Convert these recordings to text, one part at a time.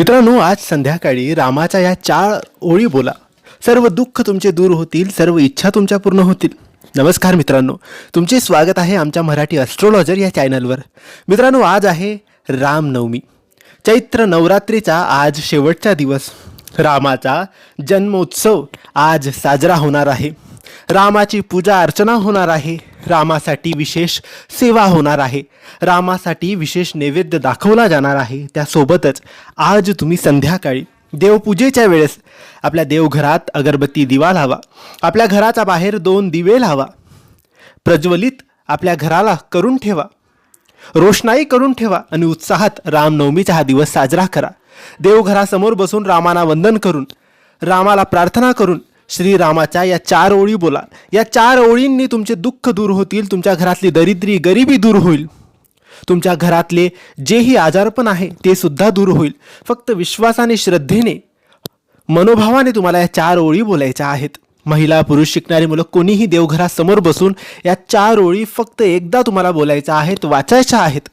मित्रांनो आज संध्याकाळी रामाच्या या चार ओळी बोला. सर्व दुःख तुमचे दूर होतील सर्व इच्छा तुमच्या पूर्ण होतील. नमस्कार मित्रांनो तुमचे स्वागत आहे आमच्या मराठी ॲस्ट्रॉलॉजर या चॅनलवर मित्रांनो आज आहे रामनवमी. चैत्र नवरात्रीचा आज शेवटचा दिवस. रामाचा जन्मोत्सव आज साजरा होणार आहे. रामाची पूजा अर्चना होणार आहे. रामासाठी विशेष सेवा होणार आहे. रामासाठी विशेष नैवेद्य दाखवला जाणार आहे. त्यासोबतच आज तुम्ही संध्याकाळी देवपूजेच्या वेळेस आपल्या देवघरात अगरबत्ती दिवा लावा. आपल्या घराच्या बाहेर दोन दिवे लावा. प्रज्वलित आपल्या घराला करून ठेवा. रोषणाई करून ठेवा आणि उत्साहात रामनवमीचा हा दिवस साजरा करा. देवघरासमोर बसून रामाना वंदन करून रामाला प्रार्थना करून श्रीरामाच्या या चार ओळी बोला. या चार ओळींनी तुमचे दुःख दूर होतील तुमच्या घरातली दरिद्री गरिबी दूर होईल. तुमच्या घरातले जेही आजारपण आहे ते सुद्धा दूर होईल. फक्त विश्वासाने श्रद्धेने मनोभावाने तुम्हाला या चार ओळी बोलायच्या आहेत. महिला पुरुष शिकणारी मुलं कोणीही देवघरासमोर बसून या चार ओळी फक्त एकदा तुम्हाला बोलायच्या आहेत वाचायच्या आहेत.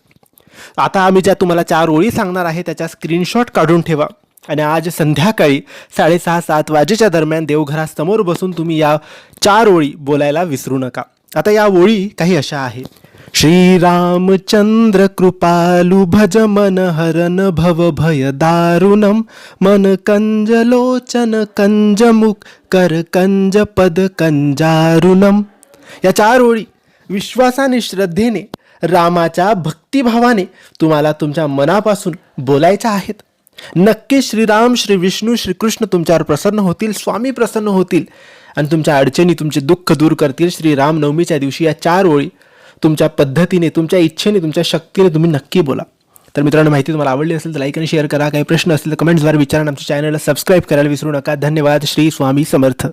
आता आम्ही ज्या तुम्हाला चार ओळी सांगणार आहे त्याचा स्क्रीनशॉट काढून ठेवा. आणि आज संध्याकाळी साडेसहा सात वाजेच्या दरम्यान देवघरासमोर बसून तुम्ही या चार ओळी बोलायला विसरू नका. आता या ओळी काही अशा आहेत. श्रीरामचंद्र कृपालु भज मन हरन भव भय दारुणम मन कंज लोचन कंज मुख कर कंज पद कंजारुणम. या चार ओळी विश्वासाने श्रद्धेने रामाच्या भक्तिभावाने तुम्हाला तुमच्या मनापासून बोलायच्या आहेत. नक्की श्रीराम श्री विष्णू श्रीकृष्ण तुमच्यावर प्रसन्न होतील स्वामी प्रसन्न होतील. आणि तुमच्या अडचणी तुमचे दुःख दूर करतील श्रीराम नवमीच्या दिवशी या चार ओळी. तुमच्या पद्धतीने तुमच्या इच्छेने तुमच्या शक्तीने तुम्ही नक्की बोला. तर मित्रांनो माहिती तुम्हाला आवडली असेल तर लाईक आणि शेअर करा. काही प्रश्न असतील तर कमेंट्सद्वारे विचारा आमच्या चॅनलला सबस्क्राईब करायला विसरू नका. धन्यवाद. श्री स्वामी समर्थ.